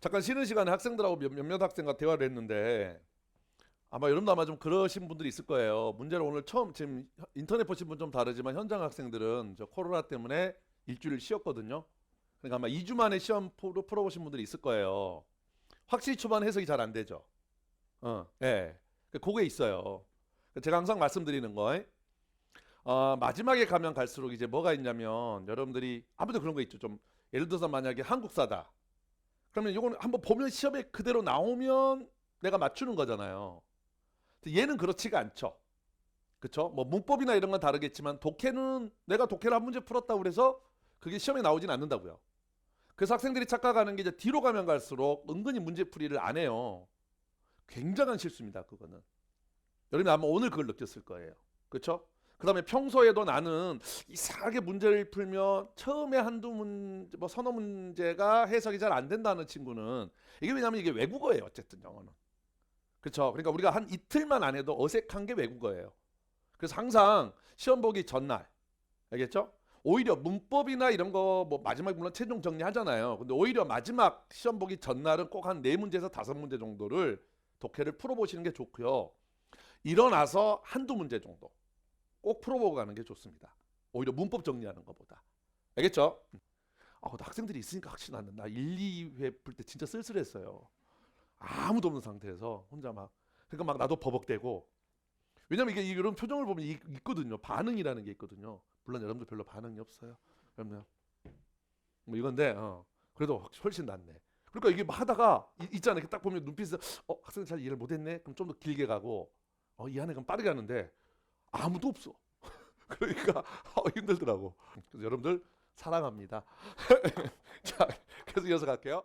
잠깐 쉬는 시간에 학생들하고 몇- 몇몇 학생과 대화를 했는데 아마 여러분도 아마 좀 그러신 분들이 있을 거예요. 문제를 오늘 처음 지금 인터넷 보신 분 좀 다르지만 현장 학생들은 저 코로나 때문에 일주일 쉬었거든요. 그러니까 아마 2주 만에 시험 풀어 풀어보신 분들이 있을 거예요. 확실히 초반 해석이 잘 안 되죠. 어, 예. 그 그게 있어요. 제가 항상 말씀드리는 거, 어, 마지막에 가면 갈수록 이제 뭐가 있냐면 여러분들이 아무도 그런 거 있죠. 좀 예를 들어서 만약에 한국사다. 그러면 이거는 한번 보면 시험에 그대로 나오면 내가 맞추는 거잖아요. 얘는 그렇지가 않죠. 그쵸? 뭐 문법이나 이런 건 다르겠지만 독해는 내가 독해를 한 문제 풀었다고 그래서 그게 시험에 나오진 않는다고요. 그래서 학생들이 착각하는 게 이제 뒤로 가면 갈수록 은근히 문제풀이를 안 해요. 굉장한 실수입니다. 그거는. 여러분이 아마 오늘 그걸 느꼈을 거예요. 그렇죠? 그다음에 평소에도 나는 이상하게 문제를 풀면 처음에 한두 문제, 뭐 서너 문제가 해석이 잘 안 된다는 친구는 이게 왜냐면 이게 외국어예요. 어쨌든 영어는. 그렇죠? 그러니까 우리가 한 이틀만 안 해도 어색한 게 외국어예요. 그래서 항상 시험 보기 전날 알겠죠? 오히려 문법이나 이런 거 뭐 마지막 물론 최종 정리하잖아요. 근데 오히려 마지막 시험 보기 전날은 꼭 한 네 문제에서 다섯 문제 정도를 독해를 풀어보시는 게 좋고요. 일어나서 한두 문제 정도 꼭 풀어보고 가는 게 좋습니다. 오히려 문법 정리하는 것보다. 알겠죠? 아, 학생들이 있으니까 확실히 낫는. 나 1, 2회 풀 때 진짜 쓸쓸했어요. 아무도 없는 상태에서 혼자 막 그러니까 막 나도 버벅대고 왜냐면 이게 이런 표정을 보면 이- 있거든요. 반응이라는 게 있거든요. 물론 여러분들 별로 반응이 없어요. 여러분 뭐 이건데 어. 그래도 확- 훨씬 낫네. 그러니까 이게 막 하다가 이- 있잖아요. 딱 보면 눈빛에서 어 학생 잘 이해를 못했네. 그럼 좀 더 길게 가고 어 이해하네. 그럼 빠르게 하는데 아무도 없어. 그러니까 어, 힘들더라고. 그래서 여러분들 사랑합니다. 자, 계속 이어서 갈게요.